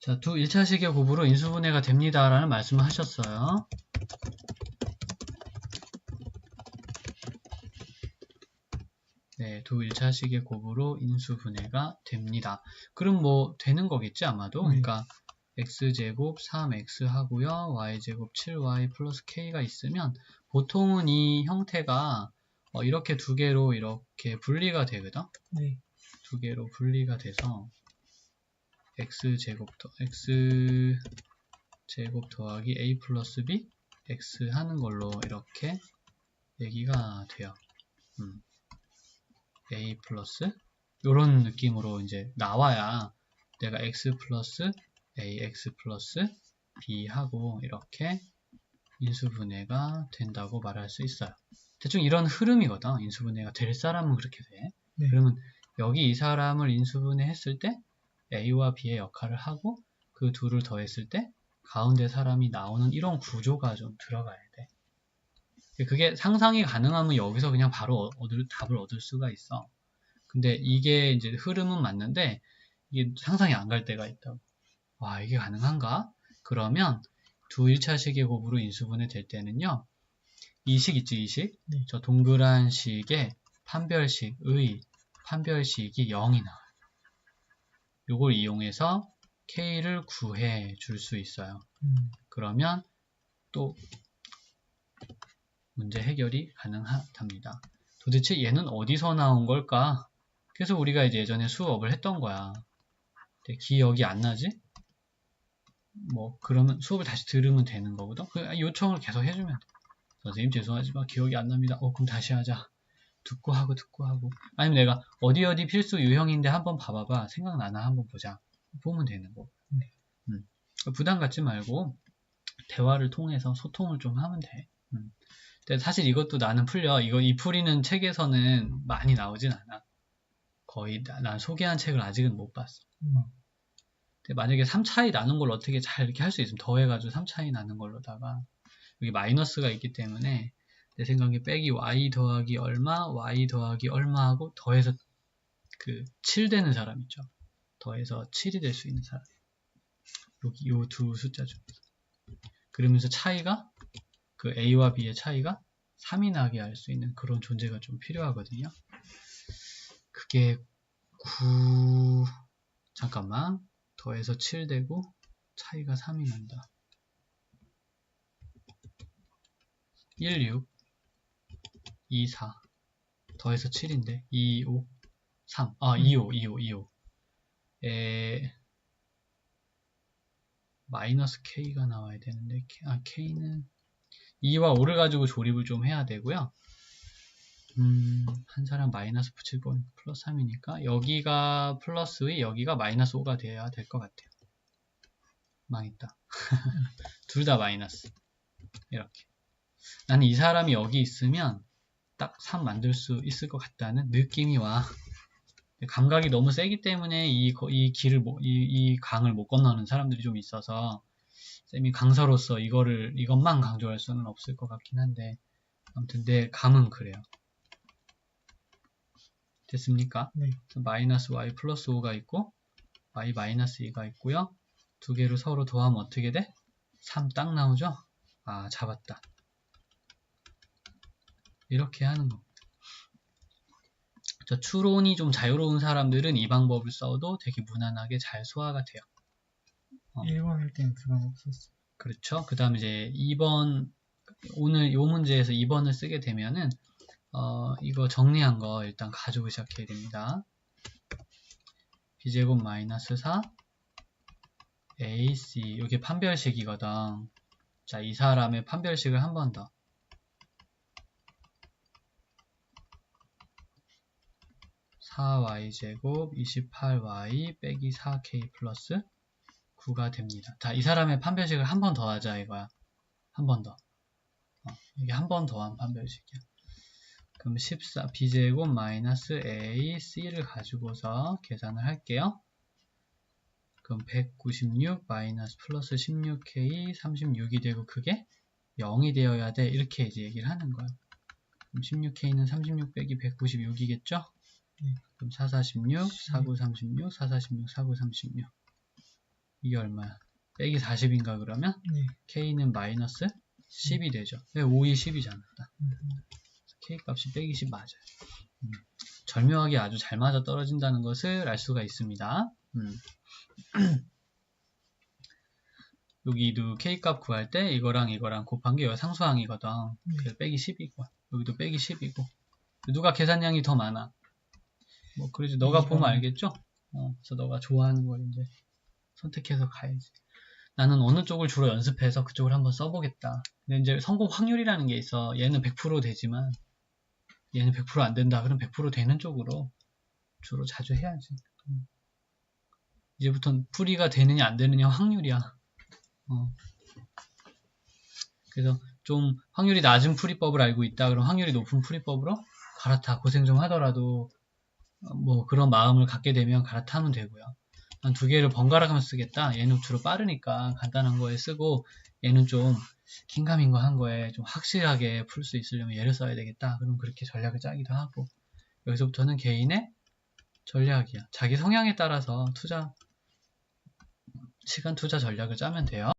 자, 두 1차식의 곱으로 인수분해가 됩니다 라는 말씀을 하셨어요. 네, 두 1차식의 곱으로 인수분해가 됩니다. 그럼 뭐 되는 거겠지 아마도? 네. 그러니까 x제곱 3x 하고요. y제곱 7y 플러스 k가 있으면 보통은 이 형태가 어, 이렇게 두 개로 이렇게 분리가 되거든? 네. 두 개로 분리가 돼서 x제곱 더 x제곱 더하기 a 플러스 b x 하는 걸로 이렇게 얘기가 돼요. 음. a 플러스 이런 느낌으로 이제 나와야 내가 x 플러스 ax 플러스 b 하고 이렇게 인수분해가 된다고 말할 수 있어요. 대충 이런 흐름이거든. 인수분해가 될 사람은 그렇게 돼. 네. 그러면 여기 이 사람을 인수분해 했을 때 A와 B의 역할을 하고 그 둘을 더했을 때 가운데 사람이 나오는 이런 구조가 좀 들어가야 돼. 그게 상상이 가능하면 여기서 그냥 바로 얻을, 답을 얻을 수가 있어. 근데 이게 이제 흐름은 맞는데 이게 상상이 안 갈 때가 있다고. 와, 이게 가능한가? 그러면 두 1차식의 곱으로 인수분해 될 때는요. 이식 있지, 이 식? 네. 저 동그란 식의 판별식의 판별식이 0이 나와요. 요걸 이용해서 K를 구해 줄 수 있어요. 음, 그러면 또 문제 해결이 가능하답니다. 도대체 얘는 어디서 나온 걸까? 그래서 우리가 이제 예전에 수업을 했던 거야. 기억이 안 나지? 뭐 그러면 수업을 다시 들으면 되는 거거든. 그 요청을 계속 해주면 돼. 선생님 죄송하지만 기억이 안 납니다. 어 그럼 다시 하자. 듣고 하고 듣고 하고. 아니면 내가 어디 어디 필수 유형인데 한번 봐봐봐. 생각나나 한번 보자. 보면 되는 거. 네. 음. 부담 갖지 말고 대화를 통해서 소통을 좀 하면 돼. 음. 근데 사실 이것도 나는 풀려. 이거 이 풀이는 책에서는 많이 나오진 않아. 거의 나- 난 소개한 책을 아직은 못 봤어. 음, 근데 만약에 3차이 나는 걸 어떻게 잘 이렇게 할 수 있으면 더해가지고 3차이 나는 걸로다가 여기 마이너스가 있기 때문에 내 생각에 빼기 y 더하기 얼마, y 더하기 얼마 하고 더해서 그 7 되는 사람 있죠. 더해서 7이 될 수 있는 사람. 여기 요 두 숫자 중에서. 그러면서 차이가 그 a와 b의 차이가 3이 나게 할 수 있는 그런 존재가 좀 필요하거든요. 그게 9 잠깐만 더해서 7 되고 차이가 3이 난다. 1, 6, 2, 4 더해서 7인데 2, 5, 3. 아, 2, 5, 2, 5, 2, 5. 에 마이너스 k가 나와야 되는데 K- 아, k는 2와 5를 가지고 조립을 좀 해야 되고요. 음, 한 사람 마이너스 붙일 건 플러스 3이니까 여기가 플러스의 여기가 마이너스 5가 돼야 될 것 같아요. 망했다. 둘 다 마이너스. 이렇게. 나는 이 사람이 여기 있으면 딱 3 만들 수 있을 것 같다는 느낌이 와. 감각이 너무 세기 때문에 이, 거- 이 길을, 못- 이, 이 강을 못 건너는 사람들이 좀 있어서 쌤이 강사로서 이거를, 이것만 강조할 수는 없을 것 같긴 한데 아무튼 내 감은 그래요. 됐습니까? 네. 마이너스 y 플러스 5가 있고 y 마이너스 2가 있고요. 두 개를 서로 더하면 어떻게 돼? 3 딱 나오죠? 아 잡았다. 이렇게 하는 겁니다. 저 추론이 좀 자유로운 사람들은 이 방법을 써도 되게 무난하게 잘 소화가 돼요. 어. 1번 할 때는 그건 없었어. 그렇죠. 그 다음에 이제 2번, 오늘 요 문제에서 2번을 쓰게 되면은, 어, 이거 정리한 거 일단 가지고 시작해야 됩니다. b제곱 마이너스 4, ac, 이게 판별식이거든. 자, 이 사람의 판별식을 한 번 더. (4 y 제곱 28y) 빼기 4k 플러스 9가 됩니다. 자, 이 사람의 판별식을 한 번 더 하자 이거야. 한 번 더. 어, 이게 한 번 더한 판별식이야. 그럼 14 b제곱 마이너스 a c를 가지고서 계산을 할게요. 그럼 196 마이너스 플러스 16k 36이 되고 그게 0이 되어야 돼. 이렇게 이제 얘기를 하는 거야. 그럼 16k는 36 빼기 196이겠죠? 네. 그럼 4, 46, 4, 9, 36, 4, 46, 4, 9, 36. 이게 얼마야? 빼기 40인가 그러면 네. K는 마이너스 10이 되죠. 왜 5이 10이잖아. 음, K 값이 빼기 10 맞아요. 음, 절묘하게 아주 잘 맞아 떨어진다는 것을 알 수가 있습니다. 음. 여기도 K 값 구할 때 이거랑 이거랑 곱한 게 상수항이거든. 그래서 빼기 10이고 여기도 빼기 10이고 누가 계산량이 더 많아? 뭐 그러지 너가 보면 알겠죠? 어, 그래서 너가 좋아하는 걸 이제 선택해서 가야지. 나는 어느 쪽을 주로 연습해서 그쪽을 한번 써보겠다. 근데 이제 성공 확률이라는 게 있어. 얘는 100% 되지만 얘는 100%안 된다. 그럼 100% 되는 쪽으로 주로 자주 해야지. 음. 이제부터는 풀이가 되느냐 안 되느냐 확률이야. 어. 그래서 좀 확률이 낮은 풀이법을 알고 있다. 그럼 확률이 높은 풀이법으로 갈아타. 고생 좀 하더라도 어, 뭐 그런 마음을 갖게 되면 갈아타면 되고요. 한 두 개를 번갈아 가면서 쓰겠다. 얘는 주로 빠르니까 간단한 거에 쓰고 얘는 좀 긴가민가 한 거에 좀 확실하게 풀 수 있으려면 얘를 써야 되겠다. 그럼 그렇게 전략을 짜기도 하고 여기서부터는 개인의 전략이야. 자기 성향에 따라서 투자 시간 투자 전략을 짜면 돼요.